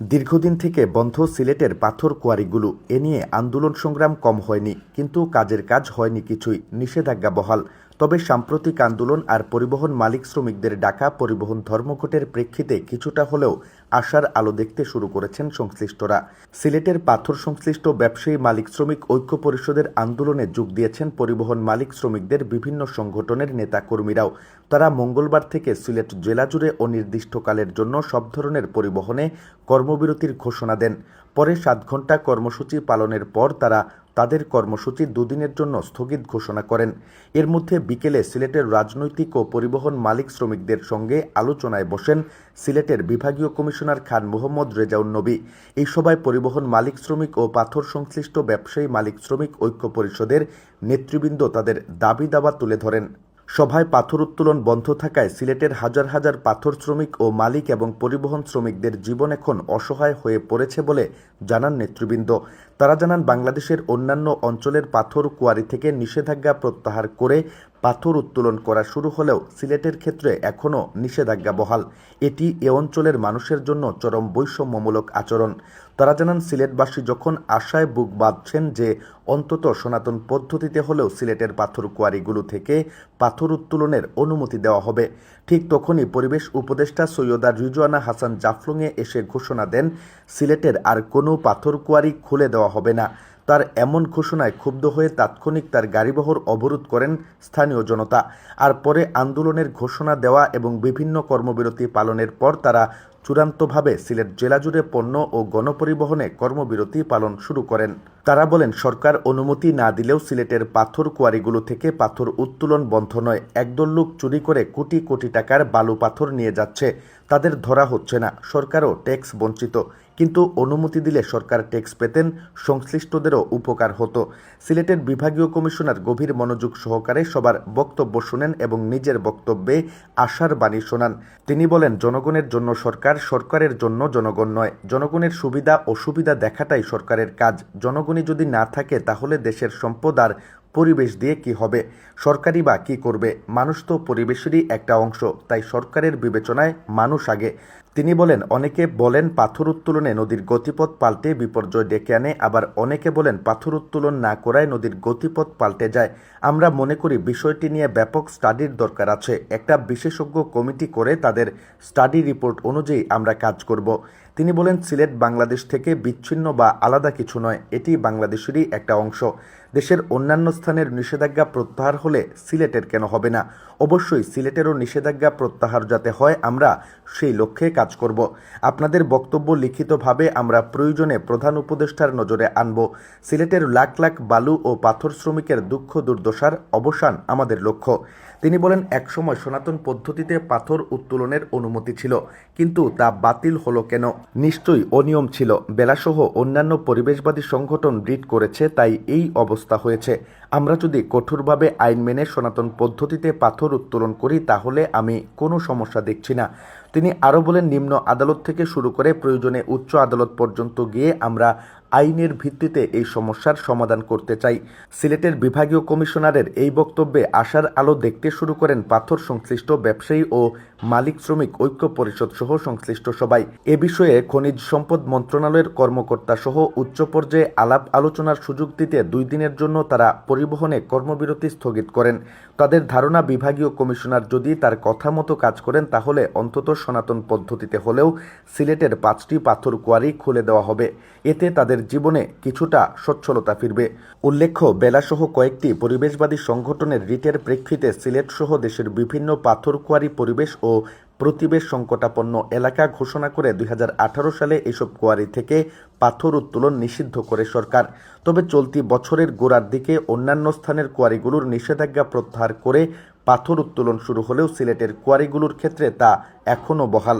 দীর্ঘদিন থেকে বন্ধ সিলেটের পাথর কোয়ারিগুলো এ নিয়ে আন্দোলন সংগ্রাম কম হয়নি, কিন্তু কাজের কাজ হয়নি কিছুই, নিষেধাজ্ঞা বহাল। তবে সাম্প্রতিক আন্দোলন আর পরিবহন মালিক শ্রমিকদের ডাকা পরিবহন ধর্মঘটের প্রেক্ষিতে কিছুটা হলেও আশার আলো দেখতে শুরু করেছেন সংশ্লিষ্টরা। সিলেটের পাথর সংশ্লিষ্ট ব্যবসায়ী মালিক শ্রমিক ঐক্য পরিষদের আন্দোলনে যোগ দিয়েছেন পরিবহন মালিক শ্রমিকদের বিভিন্ন সংগঠনের নেতাকর্মীরাও। তারা মঙ্গলবার থেকে সিলেট জেলা জুড়ে অনির্দিষ্টকালের জন্য সব ধরনের পরিবহনে কর্মবিরতির ঘোষণা দেন। পরে সাত ঘণ্টা কর্মসূচি পালনের পর তারা তাদের কর্মসূচি দুদিনের জন্য স্থগিত ঘোষণা করেন। এর মধ্যে বিকেলে সিলেটের রাজনৈতিক ও পরিবহন মালিক শ্রমিকদের সঙ্গে আলোচনায় বসেন সিলেটের বিভাগীয় কমিশনার খান মোহাম্মদ রেজাউন নবী। এই সভায় পরিবহন মালিক শ্রমিক ও পাথর সংশ্লিষ্ট ব্যবসায়ী মালিক শ্রমিক ঐক্য পরিষদের নেতৃবৃন্দ তাদের দাবি দাবা তুলে ধরেন। সভায় পাথর উত্তোলন বন্ধ থাকায় সিলেটের হাজার হাজার পাথর শ্রমিক ও মালিক এবং পরিবহন শ্রমিকদের জীবন এখন অসহায় হয়ে পড়েছে বলে জানান নেতৃবৃন্দ। তারা জানান, বাংলাদেশের অন্যান্য অঞ্চলের পাথর, কুয়ারি থেকে নিষেধাজ্ঞা প্রত্যাহার করে পাথর উত্তোলন করা শুরু হলেও সিলেটের ক্ষেত্রে এখনও নিষেধাজ্ঞা বহাল। এটি এ অঞ্চলের মানুষের জন্য চরম বৈষম্যমূলক আচরণ। তারা জানান, সিলেটবাসী যখন আশায় বুক বাঁধছেন যে অন্তত সনাতন পদ্ধতিতে হলেও সিলেটের পাথর কোয়ারিগুলো থেকে পাথর উত্তোলনের অনুমতি দেওয়া হবে। ঠিক তখনই পরিবেশ উপদেষ্টা সৈয়দা রিজওয়ানা হাসান জাফলংয়ে এসে ঘোষণা দেন, সিলেটের আর কোনো পাথর কোয়ারি খুলে দেওয়া হবে না। তার এমন ঘোষণায় ক্ষুব্ধ হয়ে তাৎক্ষণিক তার গাড়িবহর অবরোধ করেন স্থানীয় জনতা। আর পরে আন্দোলনের ঘোষণা দেওয়া এবং বিভিন্ন কর্মবিরতি পালনের পর তারা চূড়ান্তভাবে সিলেট জেলা জুড়ে পণ্য ও গণপরিবহনে কর্মবিরতি পালন শুরু করেন। তারা বলেন, সরকার অনুমতি না দিলেও সিলেটের পাথর কোয়ারিগুলো থেকে পাথর উত্তোলন বন্ধ নয়। একদল লোক চুরি করে কোটি কোটি টাকার বালু পাথর নিয়ে যাচ্ছে। তাদের ধরা হচ্ছে না। সরকারও ট্যাক্স বঞ্চিত। কিন্তু অনুমতি দিলে সরকার ট্যাক্স পেতেন, সংশ্লিষ্টদেরও উপকার হতো। সিলেটের বিভাগীয় কমিশনার গভীর মনোযোগ সহকারে সবার বক্তব্য শুনেন এবং নিজের বক্তব্যে আশার বাণী শোনান। তিনি বলেন, জনগণের জন্য সরকার সরকারের জন্য জনগণ নয়। জনগণের সুবিধা অসুবিধা দেখাটাই সরকারের কাজ। জনগণই যদি না থাকে, তাহলে দেশের সম্পদ আর পরিবেশ দিয়ে কি হবে? সরকারি বা কি করবে? মানুষ তো পরিবেশেরই একটা অংশ, তাই সরকারের বিবেচনায় মানুষ আগে। তিনি বলেন, অনেকে বলেন পাথর উত্তোলনে নদীর গতিপথ পাল্টে বিপর্যয় ডেকে আনে, আবার অনেকে বলেন পাথর উত্তোলন না করায় নদীর গতিপথ পাল্টে যায়। আমরা মনে করি বিষয়টি নিয়ে ব্যাপক স্টাডির দরকার আছে। একটা বিশেষজ্ঞ কমিটি করে তাদের স্টাডি রিপোর্ট অনুযায়ী আমরা কাজ করব। তিনি বলেন, সিলেট বাংলাদেশ থেকে বিচ্ছিন্ন বা আলাদা কিছু নয়, এটি বাংলাদেশেরই একটা অংশ। দেশের অন্যান্য স্থানের নিষেধাজ্ঞা প্রত্যাহার হলে সিলেটের কেন হবে না? অবশ্যই সিলেটেরও নিষেধাজ্ঞা প্রত্যাহার যাতে হয়, আমরা সেই লক্ষ্যে কাজ করব। আপনাদের বক্তব্য লিখিতভাবে আমরা প্রয়োজনে প্রধান উপদেষ্টার নজরে আনব। সিলেটের লাখ লাখ বালু ও পাথর শ্রমিকের দুঃখ দুর্দশার অবসান আমাদের লক্ষ্য। তিনি বলেন, একসময় সনাতন পদ্ধতিতে পাথর উত্তোলনের অনুমতি ছিল, কিন্তু তা বাতিল হলো কেন? নিশ্চয়ই অনিয়ম ছিল। বেলাসহ অন্যান্য পরিবেশবাদী সংগঠন রিট করেছে, তাই এই অবস্থা হয়েছে। আমরা যদি কঠোরভাবে আইন মেনে সনাতন পদ্ধতিতে পাথর উত্তোলন করি, তাহলে আমি কোনো সমস্যা দেখছি না। তিনি আরও বলেন, নিম্ন আদালত থেকে শুরু করে প্রয়োজনে উচ্চ আদালত পর্যন্ত গিয়ে আমরা আইনের ভিত্তিতে এই সমস্যার সমাধান করতে চাই। সিলেটের বিভাগীয় কমিশনারের এই বক্তব্যে আশার আলো দেখতে শুরু করেন পাথর সংশ্লিষ্ট ব্যবসায়ী ও মালিক শ্রমিক ঐক্য পরিষদ সহ সংশ্লিষ্ট সবাই। এ বিষয়ে খনিজ সম্পদ মন্ত্রণালয়ের কর্মকর্তা সহ উচ্চ পর্যায়ে আলাপ আলোচনার সুযোগ দিতে দুই দিনের জন্য তারা পরিবহনে কর্মবিরতি স্থগিত করেন। তাদের ধারণা, বিভাগীয় কমিশনার যদি তার কথা মতো কাজ করেন, তাহলে অন্তত সনাতন পদ্ধতিতে হলেও সিলেটের পাঁচটি পাথর কোয়ারি খুলে দেওয়া হবে। এতে তাদের জীবনে কিছুটা সচ্ছলতা ফিরবে। উল্লেখ্য, বেলাসহ কয়েকটি পরিবেশবাদী সংগঠনের রিটের প্রেক্ষিতে সিলেট সহ দেশের বিভিন্ন পাথর কোয়ারি পরিবেশ ও প্রতিবেশ সংকটাপন্ন এলাকা ঘোষণা করে দুই হাজার আঠারো সালে এসব কোয়ারি থেকে পাথর উত্তোলন নিষিদ্ধ করে সরকার। তবে চলতি বছরের গোড়ার দিকে অন্যান্য স্থানের কোয়ারিগুলোর নিষেধাজ্ঞা প্রত্যাহার করে পাথর উত্তোলন শুরু হলেও সিলেটের কোয়ারিগুলোর ক্ষেত্রে তা এখনও বহাল।